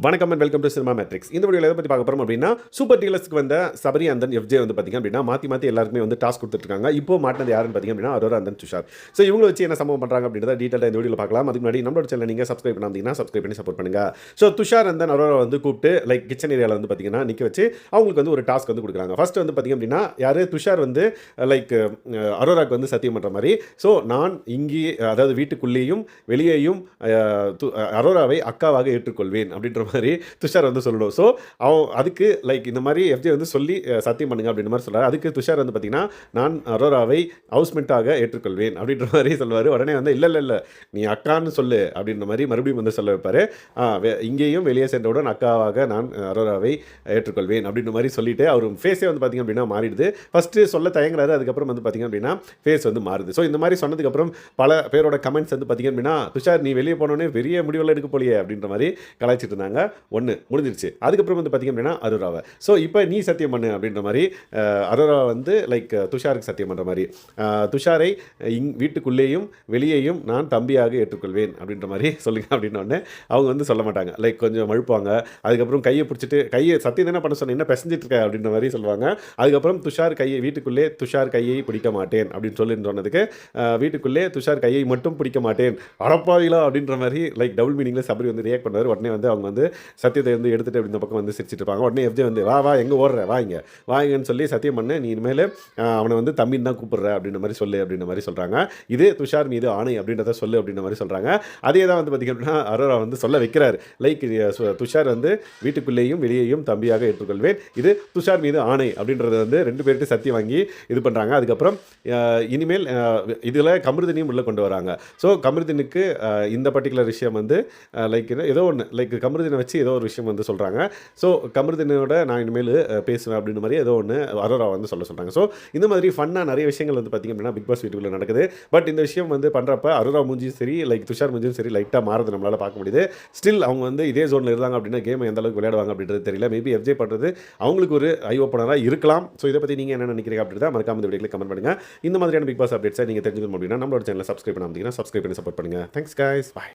வணக்கம் and welcome to cinema matrix இந்த வீடியோவில் எதை பற்றி பார்க்க போகிறோம் அப்படின்னா சூப்பர் டீலர்ஸ்க்கு வந்த சபரி அந்தன் எஃப்ஜே வந்து பார்த்திங்க அப்படின்னா மாற்றி மாற்றி எல்லாருக்குமே வந்து டாஸ்க் கொடுத்துருக்காங்க இப்போ மாட்டினது யாருன்னு பார்த்திங்க அப்படின்னா அரோரா அந்தன் துஷார். ஸோ இவங்க வச்சு என்ன சம்பவம் பண்ணுறாங்க அப்படின்றத டீட்டெயிலாக இந்த வீடியோவில் பார்க்கலாம். அதுக்கு முன்னாடி நம்மளோட சேனல் நீங்கள் சப்ஸ்கிரைப் பண்ணாதீங்கன்னா சப்ஸ்கிரைப் பண்ணி சப்போர்ட் பண்ணுங்கள் ஸோ துஷார் அந்தன் அரோரா வந்து கூப்பிட்டு லைக் கிச்சன் ஏரியாவில் வந்து பார்த்திங்கன்னா நிற்க வச்சு அவங்களுக்கு வந்து ஒரு டாஸ்க் வந்து கொடுக்குறாங்க. ஃபர்ஸ்ட் வந்து பார்த்திங்க அப்படின்னா யார்? துஷார் வந்து லைக் அரோராக்கு வந்து சத்தியம் பண்ணுற மாதிரி. ஸோ நான் இங்கே அதாவது வீட்டுக்குள்ளேயும் வெளியேயும் து- அரோராவை அக்காவாக ஏற்றுக்கொள்வேன் அப்படின்ற மாதிரி துஷார் வந்து சொல்லணும். ஸோ அவன் அதுக்கு லைக் இந்த மாதிரி எஃப்ஜே வந்து சொல்லி சத்தியம் பண்ணுங்க அப்படின்ற மாதிரி சொல்கிறார் அதுக்கு துஷார் வந்து பார்த்தீங்கன்னா நான் அரோராவை ஹவுஸ்மெண்ட்டாக ஏற்றுக்கொள்வேன் அப்படின்ற மாதிரி சொல்லுவார். உடனே வந்து இல்லை இல்லை இல்லை நீ அக்கான்னு சொல்லு அப்படின்ற மாதிரி மறுபடியும் வந்து சொல்ல வைப்பார். இங்கேயும் வெளியே சென்றவுடன் அக்காவாக நான் அரோராவை ஏற்றுக்கொள்வேன் அப்படின்ற மாதிரி சொல்லிட்டு அவர் ஃபேஸே வந்து பார்த்திங்க அப்படின்னா மாறிடுது. ஃபஸ்ட்டு சொல்ல தயங்குறாரு. அதுக்கப்புறம் வந்து பார்த்திங்க அப்படின்னா ஃபேஸ் வந்து மாறுது. ஸோ இந்த மாதிரி சொன்னதுக்கப்புறம் பல பேரோட கமெண்ட்ஸ் வந்து பார்த்திங்க அப்படின்னா துஷார் நீ வெளியே போனோடனே பெரிய முடிவெல்லாம் எடுக்க போலியே அப்படின்ற மாதிரி கலாய்ச்சிட்டு இருந்தாங்க. ஒன்று முடிஞ்சிருச்சு. அதுக்கப்புறம் வந்து பார்த்திங்க அப்படின்னா அரோராவை. ஸோ இப்போ நீ சத்தியம் பண்ணு அப்படின்ற மாதிரி அஹ், அரோரா வந்து லைக் துஷாருக்கு சத்தியம் பண்ணுற மாதிரி. துஷாரை இங் வீட்டுக்குள்ளேயும் வெளியேயும் நான் தம்பியாக ஏற்றுக்கொள்வேன் அப்படின்ற மாதிரி சொல்லுங்க அப்படின்னோடனே அவங்க வந்து சொல்ல மாட்டாங்க. லைக் கொஞ்சம் மழுப்பாங்க அதுக்கப்புறம் கையை பிடிச்சிட்டு கையை சத்தியம் தானே பண்ண சொன்னேன் என்ன பிசைஞ்சிட்டு இருக்க அப்படின்ற மாதிரி சொல்லுவாங்க. அதுக்கப்புறம் துஷார் கையை வீட்டுக்குள்ளே துஷார் கையை பிடிக்க மாட்டேன் அப்படின்னு சொல்லி சொன்னதுக்கு வீட்டுக்குள்ளே துஷார் கையை மட்டும் பிடிக்க மாட்டேன். அடப்பாவிலா அப்படின்ற மாதிரி லைக் டபுள் மீனிங்கில் சபரி வந்து ரியாக்ட் பண்ணுவார். உடனே வந்து அவங்க வந்து சத்தியத்தை வந்து எடுத்துட்டு அப்படி இந்த பக்கம் வந்து சிரிச்சிட்டு இருப்பாங்க. உடனே எஃப்ஜே வந்து வா வா எங்கே ஓடுற? வாங்க வாங்கன்னு சொல்லி சத்தியம் பண்ணு நீ இனிமேல் அவனை வந்து தம்பின்னு தான் கூப்பிடுற அப்படின்ற மாதிரி சொல்லு அப்படின்ற மாதிரி சொல்கிறாங்க இது துஷார் மீது ஆணை அப்படின்றத சொல்லு அப்படின்ற மாதிரி சொல்கிறாங்க அதே தான் வந்து பார்த்திங்க அப்படின்னா அரோரா வந்து சொல்ல வைக்கிறார். லைக் துஷார் வந்து வீட்டுக்குள்ளேயும் வெளியேயும் தம்பியாக ஏற்றுக்கொள்வேன். இது துஷார் மீது ஆணை அப்படின்றத வந்து ரெண்டு பேர்கிட்ட சத்தியம் வாங்கி இது பண்ணுறாங்க அதுக்கப்புறம் இனிமேல் இதில் கமிருதினியும் உள்ளே கொண்டு வராங்க. ஸோ கமிருதினுக்கு இந்த பர்டிகுலர் விஷயம் வந்து லைக் ஏதோ ஒன்று லைக் கமிருதினை வச்சு ஏதோ ஒரு விஷயம் வந்து சொல்கிறாங்க ஸோ கமருதினோட நான் இனிமேல் பேசுவேன் அப்படின்ற மாதிரி ஏதோ ஒன்று அரோரா வந்து சொல்ல சொல்கிறாங்க ஸோ இந்த மாதிரி ஃபன்னாக நிறைய விஷயங்கள் வந்து பார்த்திங்க அப்படின்னா பிக் பாஸ் வீட்டுக்குள்ளே நடக்குது. பட் இந்த விஷயம் வந்து பண்ணுறப்ப அரோரா மூஞ்சியும் சரி லைக் துஷார் மூஞ்சியும் சரி லைட்டாக மாறுது நம்மளால் பார்க்க முடியுது. ஸ்டில் அவங்க வந்து இதே ஜோனில் இருந்தாங்க அப்படின்னா கேம் எந்த அளவுக்கு விளையாடுவாங்க அப்படின்றது தெரியல. மேபி எஃப்ஜே பண்ணுறது அவங்களுக்கு ஒரு ஐ ஓப்பனராக இருக்கலாம். ஸோ இதை பற்றி நீங்கள் என்ன நினைக்கிறீங்க அப்படின்றத மறக்காம இந்த வீடியோக்கு கமெண்ட் பண்ணுங்கள் இந்த மாதிரியான பிக் பாஸ் அப்டேட்ஸை நீங்கள் தெரிஞ்சுக்கணும் அப்படின்னா நம்மளோட சேனலை சப்ஸ்கிரைப் பண்ணாமல் சப்ஸ்கிரைப் பண்ணி சப்போர்ட் பண்ணுங்கள் தேங்க்ஸ் கைஸ் பாய்